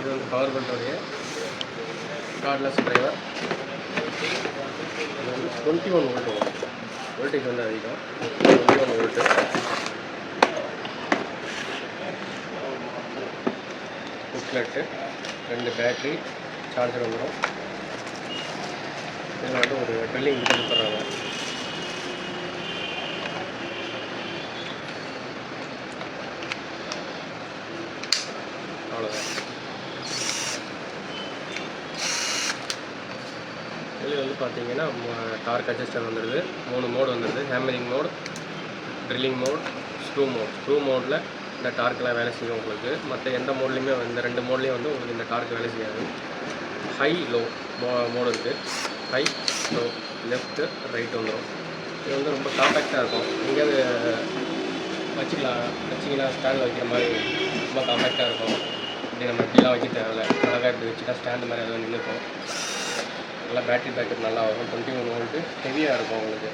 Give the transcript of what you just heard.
இது வந்து power பண்டோடைய cordless driver இது வந்து டுவெண்ட்டி ஒன் வோல்ட் வரும். வோல்டேஜ் வந்து அதிகம். டுவெண்ட்டி ஒன் வோல்ட்டு புக்லெட்டு ரெண்டு பேட்ரி சார்ஜர் வந்துடும் இதில் வந்து ஒரு ட்ரில்லிங் கொடுத்துட்றாங்க. அவ்வளோதான் இதில் வந்து பார்த்தீங்கன்னா டார்க் அட்ஜஸ்டர் வந்துடுது மூணு மோடு வந்துடுது hammering mode drilling mode screw mode screw மோடில் இந்த டார்க்கெலாம் வேலை செய்யும் உங்களுக்கு. மற்ற எந்த மோட்லேயுமே இந்த ரெண்டு மோட்லேயும் வந்து உங்களுக்கு இந்த டார்க் வேலை செய்யாது. ஹை லோ மோ மோடு இருக்குது ஹை லோ லெஃப்ட்டு ரைட் வந்துடும் இது வந்து ரொம்ப காம்பேக்டாக இருக்கும். எங்கேயாவது வச்சுக்கலாம். வச்சிங்கன்னா ஸ்டாண்டில் வைக்கிற மாதிரி ரொம்ப காம்பேக்டாக இருக்கும். இப்படி நம்ம இப்படிலாம் வைக்க தேவையில்ல அழகாக இப்படி வச்சுட்டா ஸ்டாண்டு மாதிரி அதை நின்றுக்கும் நல்லா பேட்டரி பேக்கப் நல்லா வரும் டுவெண்ட்டி ஒன் வோல்ட்டு ஹெவியாக இருக்கும் உங்களுக்கு.